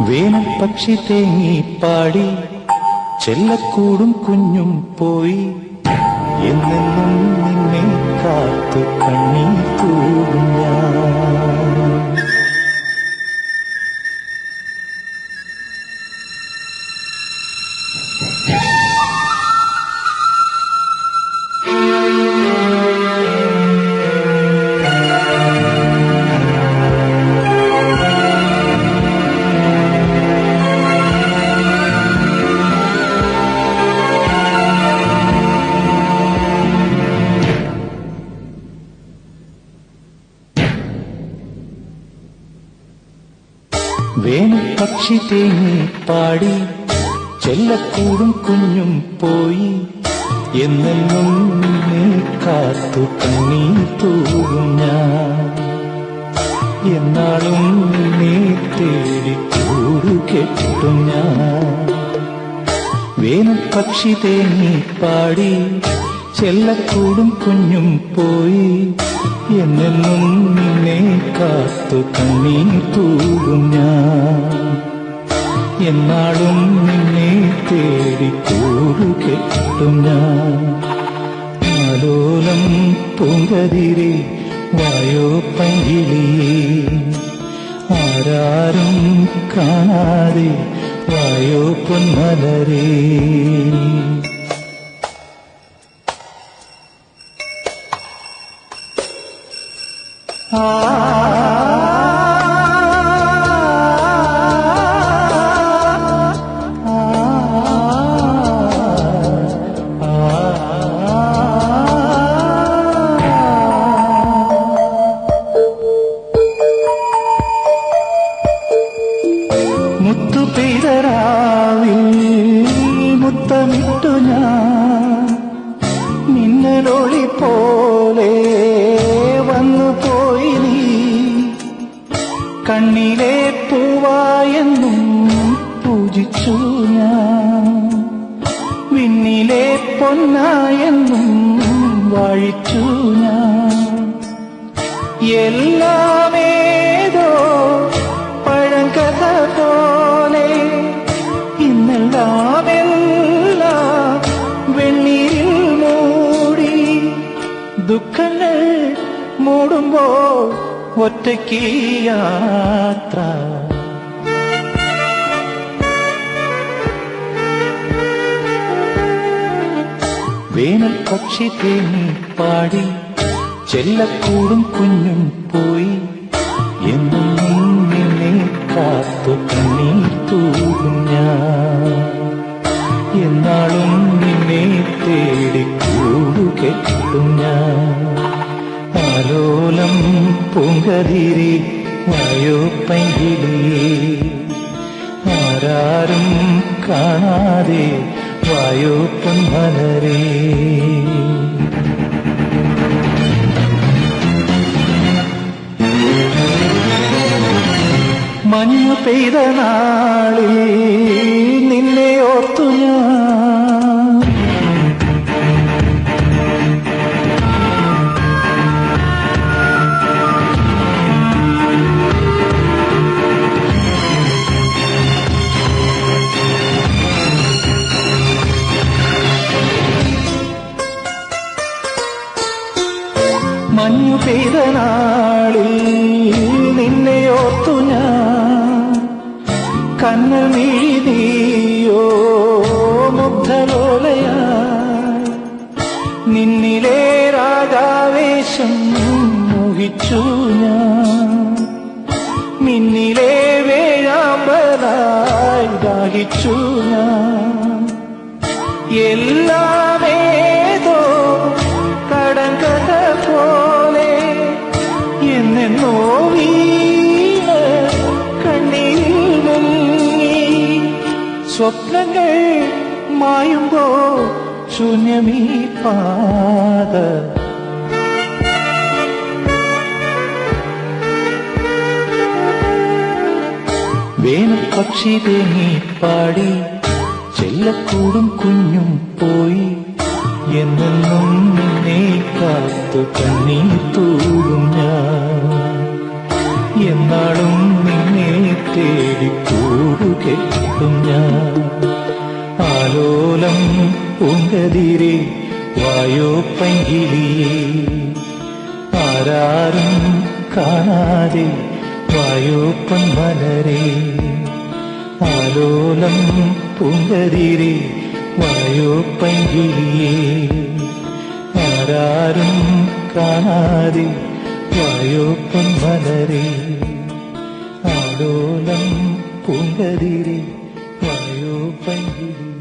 വേനൽപക്ഷി തേങ്ങിപ്പാടി ചെല്ലക്കൂടും കുഞ്ഞും പോയി. എന്നെന്നും നിന്നെ കാത്തു കണ്ണീർ വേനൽപക്ഷി തേങ്ങി പാടി ചെല്ലക്കൂടും കുഞ്ഞും പോയി. എന്നെന്നും നിന്നെ കാത്തു കണ്ണീർ തൂകും ഞാൻ. എന്നാളും നീ തേടി കൂടു കെട്ടും ഞാൻ. വേനൽപക്ഷി തേങ്ങി പാടി ചെല്ലക്കൂടും കുഞ്ഞും പോയി. എന്നെന്നും നിന്നെ കാത്തു കണ്ണീർ തൂകും ഞാൻ. എന്നാളും നിന്നെ തേടി കൂടു കെട്ടും ഞാൻ. ആലോലം പൂങ്കതിരെ വായോ പങ്കിളിയേ. ആരാരും കാണാതെ വായോ പൊന്മലരേ. കണ്ണിലെ പൂവായെന്നും പൂജിച്ചു ഞാൻ. വിണ്ണിലെ പൊന്നായെന്നും വാഴിച്ചു ഞാൻ. എല്ലാമേതോ പഴങ്കഥ പോലെ ഇന്നെല്ലാമെല്ല വെണ്ണീരിൽ മൂടി ദുഃഖങ്ങൾ മൂടുമ്പോൾ ഒറ്റയ്ക്ക് യാത്ര വേനൽ പക്ഷി തേങ്ങി പാടി ചെല്ലക്കൂടും കുഞ്ഞും പോയി എന്നും ആലോലം പൂങ്കതിരി വായോ പൈകിളിയേ ആരാരും കാണാതെ വായോ പൊന്മലരേ മഞ്ഞു പെയ്ത നാളിൽ മഞ്ഞു പെയ്ത നാളിൽ നിന്നെ ഓർത്തു ഞാൻ. കണ്ണൽ മിഴിതീയോ മുഗ്ധലോലയായി. നിന്നിലെ രാഗാവേശം മോഹിച്ചു ഞാൻ. നിന്നിലെ വേഴാമ്പലായി ദാഹിച്ചു ഞാൻ. മായുമ്പോ ശൂന്യമീ പാത. വേനൽ പക്ഷി തേങ്ങി പാടി ചെല്ലക്കൂടും കുഞ്ഞും പോയി. എന്നെന്നും നിന്നെ കാത്തു കണ്ണീർ തൂടും ഞാൻ. എന്നാളും നിന്നെ തേടി ആലോലം പൂങ്കതിരെ വായോ പങ്കിളിയേ ആരാരും കാണാതെ വായോ പൊന്മലരെ. ആലോലം പൂങ്കതിരെ വായോപ്പങ്കിലിയേ ആരാരും കാണാതെ വായോ പൊന്മലരെ. ആലോലം പൂങ്കതിരെ വായോപ്പങ്കിലി